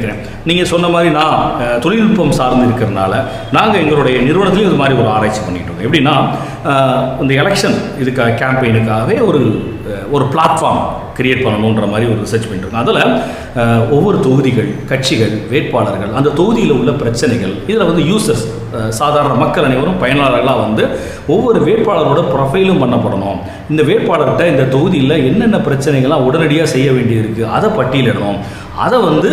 நினைக்கிறேன். நீங்கள் சொன்ன மாதிரி நான் தொழில்நுட்பம் சார்ந்து இருக்கிறனால நாங்கள் எங்களுடைய நிறுவனத்திலையும் இது மாதிரி ஒரு ஆராய்ச்சி பண்ணிட்டு இருக்கோம். எப்படின்னா இந்த எலெக்ஷன் இதுக்காக கேம்பெயினுக்காகவே ஒரு ஒரு பிளாட்ஃபார்ம் கிரியேட் பண்ணணுன்ற மாதிரி ஒரு ரிசர்ச் பண்ணிட்டு இருக்கோம். அதில் ஒவ்வொரு தொகுதிகள் கட்சிகள் வேட்பாளர்கள் அந்த தொகுதியில் உள்ள பிரச்சனைகள் இதில் வந்து யூசர்ஸ் சாதாரண மக்கள் அனைவரும் பயனாளர்களாக வந்து ஒவ்வொரு வேட்பாளரோட ப்ரொஃபைலும் பண்ணப்படணும். இந்த வேட்பாளர்கிட்ட இந்த தொகுதியில் என்னென்ன பிரச்சனைகள்லாம் உடனடியாக செய்ய வேண்டியிருக்கு அதை பட்டியலிடணும். அதை வந்து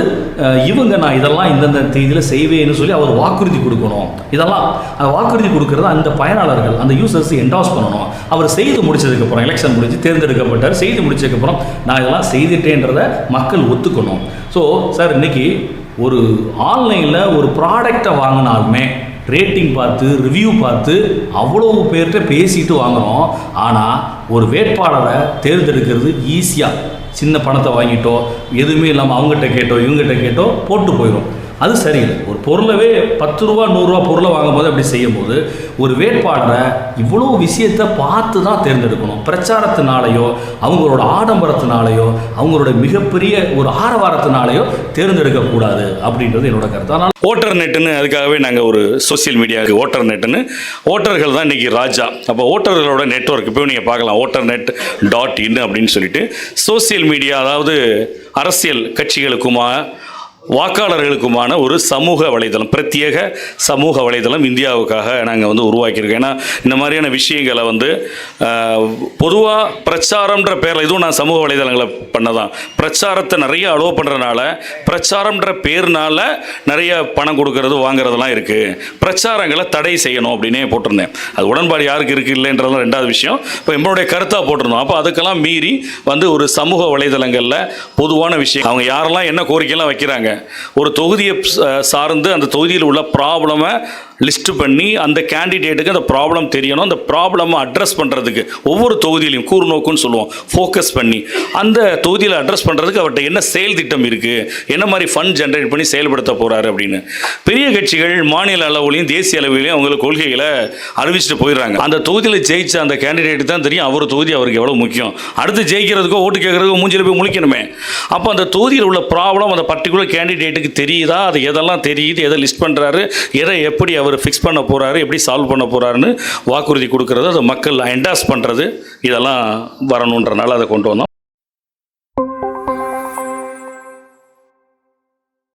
இவங்க நான் இதெல்லாம் இந்தந்த தேதியில் செய்வேன்னு சொல்லி அவர் வாக்குறுதி கொடுக்கணும். இதெல்லாம் அந்த வாக்குறுதி கொடுக்குறத அந்த பயனாளர்கள் அந்த யூசர்ஸ் என்டாஸ் பண்ணணும். அவர் செய்து முடிச்சதுக்கப்புறம் எலெக்ஷன் முடிஞ்சு தேர்ந்தெடுக்கப்பட்டார் செய்து முடிச்சதுக்கப்புறம் நான் இதெல்லாம் செய்துட்டேன்றத மக்கள் ஒத்துக்கணும். ஸோ சார் இன்னைக்கு ஒரு ஆன்லைனில் ஒரு ப்ராடக்டை வாங்கினாலுமே ரேட்டிங் பார்த்து ரிவ்யூ பார்த்து அவ்வளோ பேர்கிட்ட பேசிட்டு வாங்குகிறோம் ஆனால் ஒரு வேட்பாளரை தேர்ந்தெடுக்கிறது ஈஸியாக சின்ன பணத்தை வாங்கிட்டோ எதுவுமே இல்லாமல் அவங்ககிட்ட கேட்டோ இவங்ககிட்ட கேட்டோ போட்டு போயிடும் அது சரியில்லை. ஒரு பொருளவே பத்து ரூபா நூறுரூவா பொருளை வாங்கும்போது அப்படி செய்யும்போது ஒரு வேட்பாளரை இவ்வளோ விஷயத்தை பார்த்து தான் தேர்ந்தெடுக்கணும். பிரச்சாரத்தினாலேயோ அவங்களோட ஆடம்பரத்தினாலேயோ அவங்களோட மிகப்பெரிய ஒரு ஆரவாரத்தினாலேயோ தேர்ந்தெடுக்கக்கூடாது அப்படின்றது என்னோட கருத்து. அதனால் ஓட்டர் நெட்டுன்னு அதுக்காகவே நாங்கள் ஒரு சோஷியல் மீடியாவுக்கு ஓட்டர் நெட்டுன்னு ஓட்டர்கள் தான் இன்றைக்கி ராஜா. அப்போ ஓட்டர்களோட நெட்வொர்க் இப்போ நீங்கள் பார்க்கலாம் ஓட்டர் நெட் டாட் இன் அப்படின்னு சொல்லிட்டு சோஷியல் மீடியா அதாவது அரசியல் கட்சிகளுக்குமா வாக்காளர்களுக்குமான ஒரு சமூக வலைதளம் பிரத்யேக சமூக வலைதளம் இந்தியாவுக்காக நாங்கள் வந்து உருவாக்கியிருக்கோம். ஏன்னா இந்த மாதிரியான விஷயங்களை வந்து பொதுவாக பிரச்சாரம்ன்ற பேரில் இதுவும் நான் சமூக வலைதளங்களை பண்ணதான். பிரச்சாரத்தை நிறைய அலோவ் பண்ணுறனால பிரச்சாரம்ன்ற பேர்னால நிறைய பணம் கொடுக்கறது வாங்குறதெல்லாம் இருக்குது பிரச்சாரங்களை தடை செய்யணும் அப்படின்னே போட்டிருந்தேன். அது உடன்பாடு யாருக்கு இருக்குது இல்லைன்றதுலாம் ரெண்டாவது விஷயம். இப்போ நம்மளுடைய கருத்தாக போட்டிருந்தோம். அப்போ அதுக்கெல்லாம் மீறி வந்து ஒரு சமூக வலைதளங்களில் பொதுவான விஷயம். அவங்க யாரெல்லாம் என்ன கோரிக்கைலாம் வைக்கிறாங்க ஒரு தொகுதியை சார்ந்து அந்த தொகுதியில் உள்ள ப்ராப்ளமை லிஸ்ட் பண்ணி அந்த கேண்டிடேட்டுக்கு அந்த ப்ராப்ளம் தெரியணும். அந்த ப்ராப்ளமை அட்ரஸ் பண்ணுறதுக்கு ஒவ்வொரு தொகுதியிலையும் கூர்நோக்குன்னு சொல்லுவோம். ஃபோக்கஸ் பண்ணி. அந்த தொகுதியில் அட்ரஸ் பண்ணுறதுக்கு அவர்கிட்ட என்ன செயல் திட்டம் இருக்குது என்ன மாதிரி ஃபண்ட் ஜென்ரேட் பண்ணி செயல்படுத்த போகிறாரு அப்படின்னு. பெரிய கட்சிகள் மாநில அளவுலையும் தேசிய அளவிலையும் அவங்களுக்கு கொள்கைகளை அறிவிச்சுட்டு போயிடுறாங்க. அந்த தொகுதியில் ஜெயிச்ச அந்த கேண்டிடேட் தான் தெரியும். அவர் தொகுதி அவருக்கு எவ்வளோ முக்கியம். அடுத்து ஜெயிக்கிறதுக்கோ ஓட்டு கேட்குறதுக்கோ மூஞ்சில போய் முழிக்கணுமே. அப்போ அந்த தொகுதியில் உள்ள ப்ராப்ளம் அந்த பர்டிகுலர் கேண்டிடேட்டுக்கு தெரியுதா? அது எதெல்லாம் தெரியுது? எதை லிஸ்ட் பண்ணுறாரு எதை எப்படி அவர் அவர் ஃபிக்ஸ் பண்ண போகிறாரு எப்படி சால்வ் பண்ண போகிறாருன்னு வாக்குறுதி கொடுக்கறது அதை மக்கள் என்டாஸ் பண்ணுறது இதெல்லாம் வரணுன்றனால அதை கொண்டு வந்தோம்.